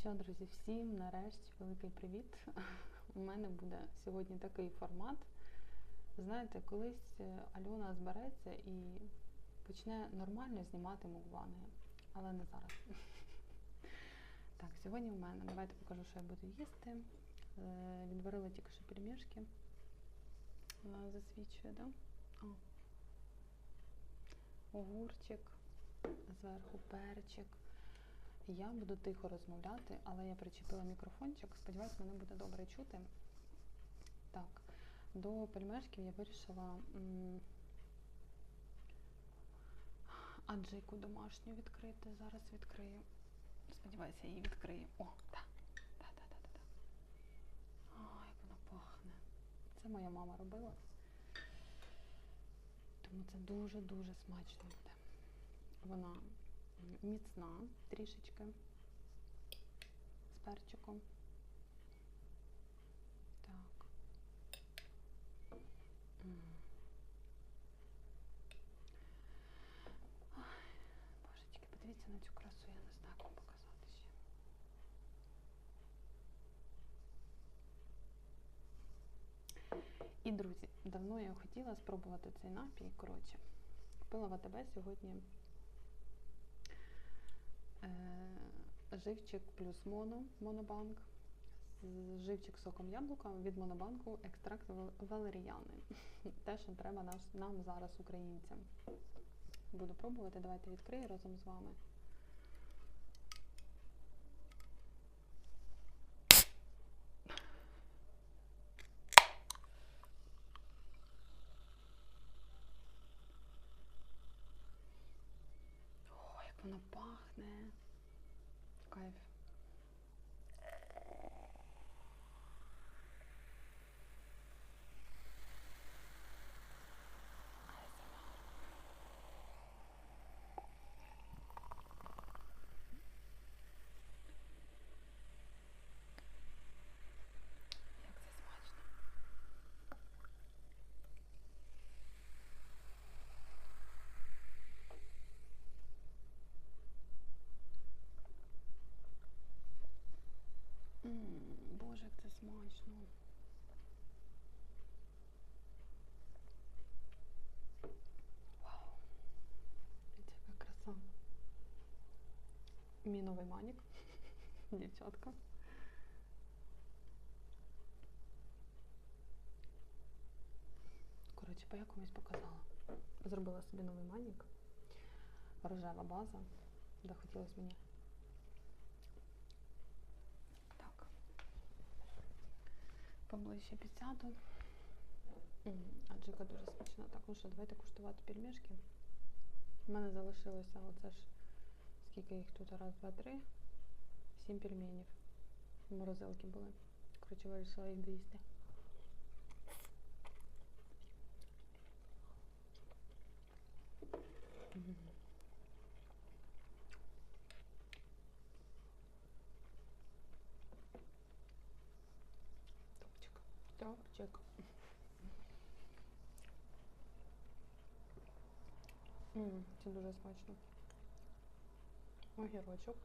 що, друзі, всім нарешті великий привіт. У мене буде сьогодні такий формат. Знаєте, колись е, Альона збереться і почне нормально знімати мукбанги, але не зараз. Так, сьогодні в мене, давайте покажу, що я буду їсти. Е, Відварила тільки що пельмешки. Вона засвічує, да? О. Огурчик, зверху перчик. Я буду тихо розмовляти, але я причепила мікрофончик. Сподіваюсь, мене буде добре чути. Так, до пельмешків я вирішила м, аджику домашню відкрити. Зараз відкрию. Сподіваюся, її відкрию. О, так. Да, да, да, да. Ой, як вона пахне. Це моя мама робила. Тому це дуже-дуже смачно буде. Вона міцна трішечки з перчиком. Так. М. Ой, Боже, подивіться на цю красу, я не знаю, як показати ще. І, друзі, давно я хотіла спробувати цей напій. Коротше, купила в АТБ сьогодні живчик плюс моно, монобанк, живчик з соком яблука від монобанку, екстракт вал- валеріани. Те, що треба нам зараз, українцям. Буду пробувати, давайте відкрию разом з вами. Воно пахне. Кайф. Як це смачно. М, Боже, як це смачно. Вау. Дивіться, яка краса. Мій новий манік. Дівчатка. Коротше, по якомусь показала. Зробила собі новий манік. Рожева база. Захотілося мені. Так. Поближче підсяду. Аджика дуже смачна. Так, ну що, давайте куштувати пельмешки. У мене залишилося оце ж, скільки їх тут? Раз, два, три. Сім пельменів. Морозилки були. Коротше, вирішила їх доїсти. Топчик. Топчик. Це дуже смачно. Огірочок.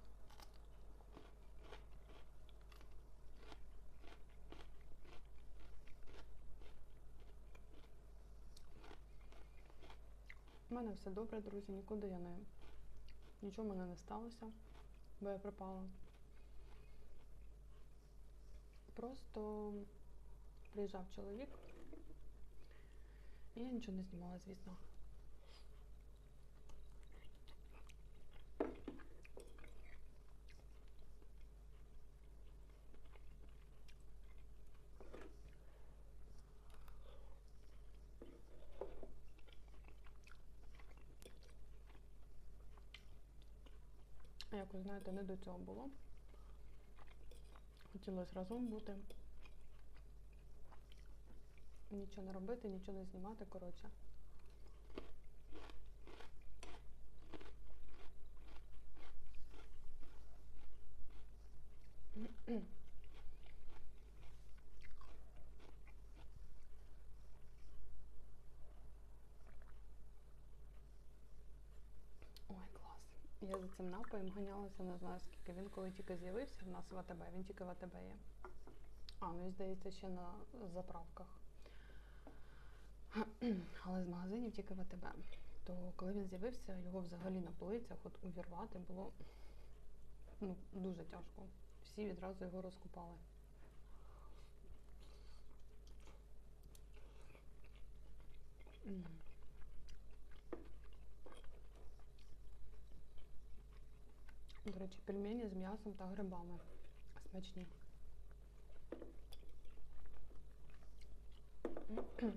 У мене все добре, друзі, нікуди я не. Нічого мене не сталося, бо я пропала. Просто приїжджав чоловік, і я нічого не знімала, звісно. Якось, знаєте, не до цього було. Хотілося разом бути. Нічого не робити, нічого не знімати, коротше. Я за цим напоєм ганялася, не знаю скільки. Він коли тільки з'явився в нас в АТБ, він тільки в АТБ є. А, ну і здається, ще на заправках. Але з магазинів тільки в АТБ. То коли він з'явився, його взагалі на полицях от увірвати було ну, дуже тяжко. Всі відразу його розкупали. М. До речі, пельмені з м'ясом та грибами. Смачні.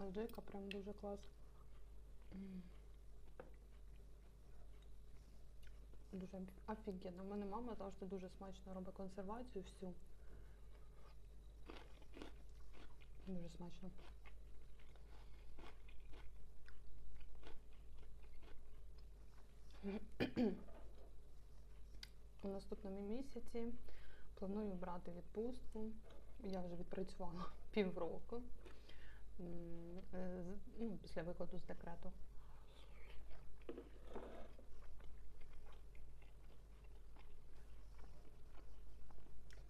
А Джейка прям дуже клас. Дуже офігенно. У мене мама завжди дуже смачно робить консервацію всю. Дуже смачно. У наступному місяці планую брати відпустку. Я вже відпрацювала півроку е, ну, після виходу з декрету.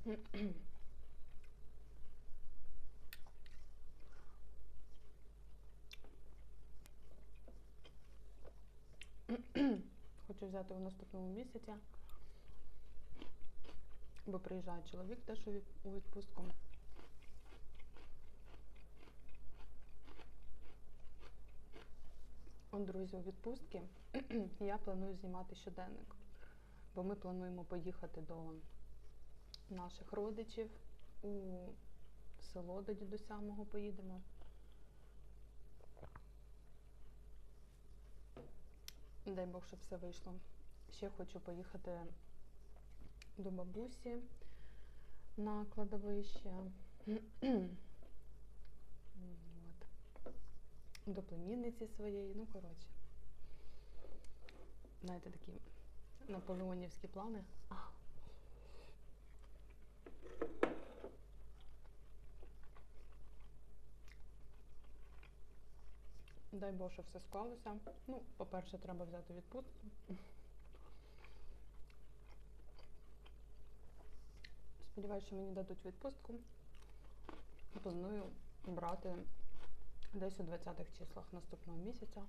Хочу взяти у наступному місяці, бо приїжджає чоловік теж у відпустку. Он, друзі, у відпустці я планую знімати щоденник, бо ми плануємо поїхати до наших родичів у село до дідуся мого поїдемо. Дай Бог, щоб все вийшло. Ще хочу поїхати до бабусі на кладовище. От. До племінниці своєї. Ну, коротше. Знаєте, такі наполеонівські плани. Дай що все склалося. Ну, по-перше, треба взяти відпустку. Сподіваюся, що мені дадуть відпустку. Планую брати десь у 20-х числах наступного місяця.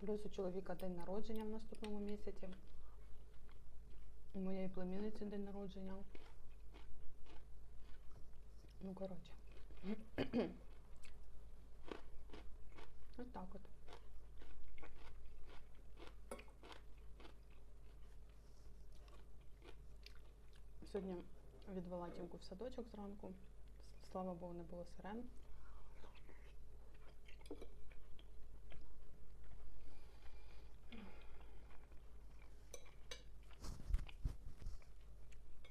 Плюс у чоловіка день народження в наступному місяці. У моєї племінниці день народження. Ну, коротше. Ось так от. Сьогодні відвела Тімку в садочок зранку. Слава Богу, не було сирен.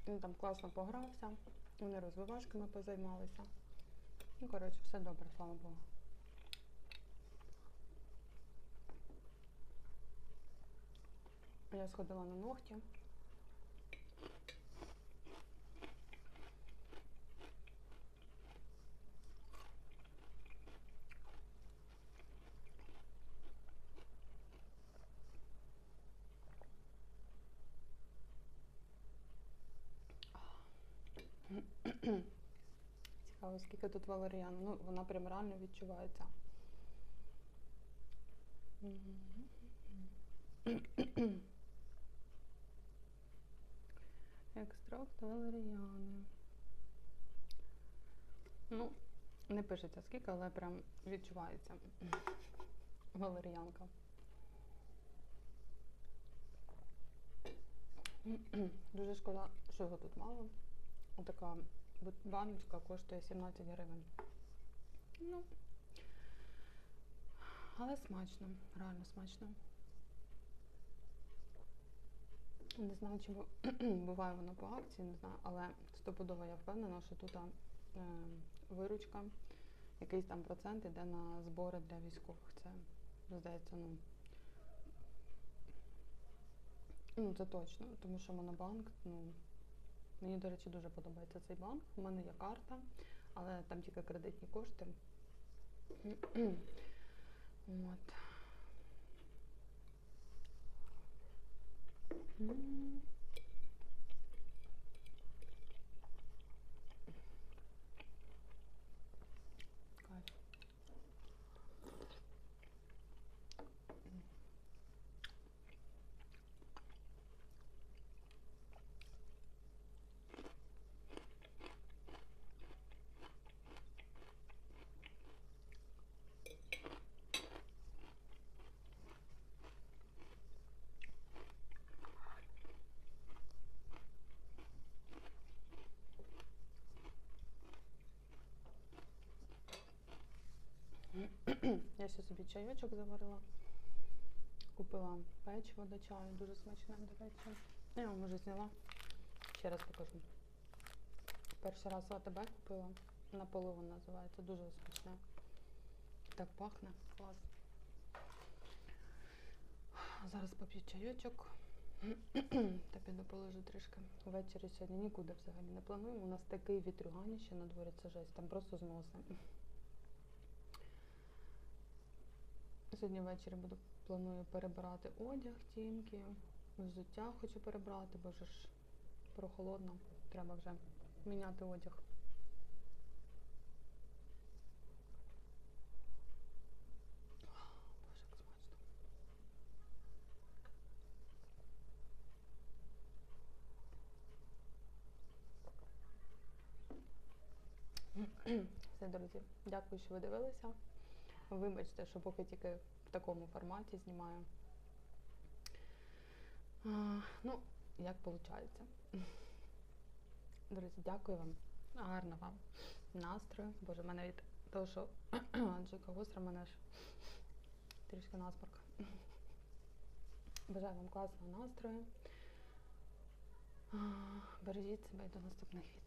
Він там класно погрався, вони розвивашками позаймалися. Ну, коротше, все добре, слава Богу. Я сходила на ногті. Цікаво, скільки тут валеріану. Ну, вона прям реально відчувається. Екстракт валеріани. Ну, не пишеться скільки, але прям відчувається валеріанка. Дуже шкода, що його тут мало. Отака баночка коштує 17 гривень. Ну, але смачно, реально смачно. Не знаю, чи буває воно по акції, не знаю, але стопудово я впевнена, що тут е, виручка, якийсь там процент іде на збори для військових. Це, здається, ну. Ну, це точно, тому що Монобанк, ну, мені, до речі, дуже подобається цей банк. У мене є карта, але там тільки кредитні кошти. От. М. Кайф. Я ще собі чайочок заварила. Купила печиво до чаю, дуже смачне, до речі. Я вам вже зняла. Ще раз покажу. Перший раз в АТБ купила. Наполеон називається. Дуже смачне. Так пахне. Клас. Зараз поп'ю чайочок. Та піду положу трішки. Ввечері сьогодні нікуди взагалі не плануємо. У нас такий вітрюганіще на дворі, це жесть, там просто зносимо. Сьогодні ввечері буду планую перебирати одяг тінки, взуття хочу перебрати, бо ж прохолодно. Треба вже міняти одяг. Все, друзі, дякую, що ви дивилися. Вибачте, що поки тільки в такому форматі знімаю. А, ну, як виходить. Друзі, дякую вам. Гарно вам настрою. Боже, в мене від того, що Джека гостра, мене ж трішки насморк. Бажаю вам класного настрою. Бережіть себе і до наступних відео.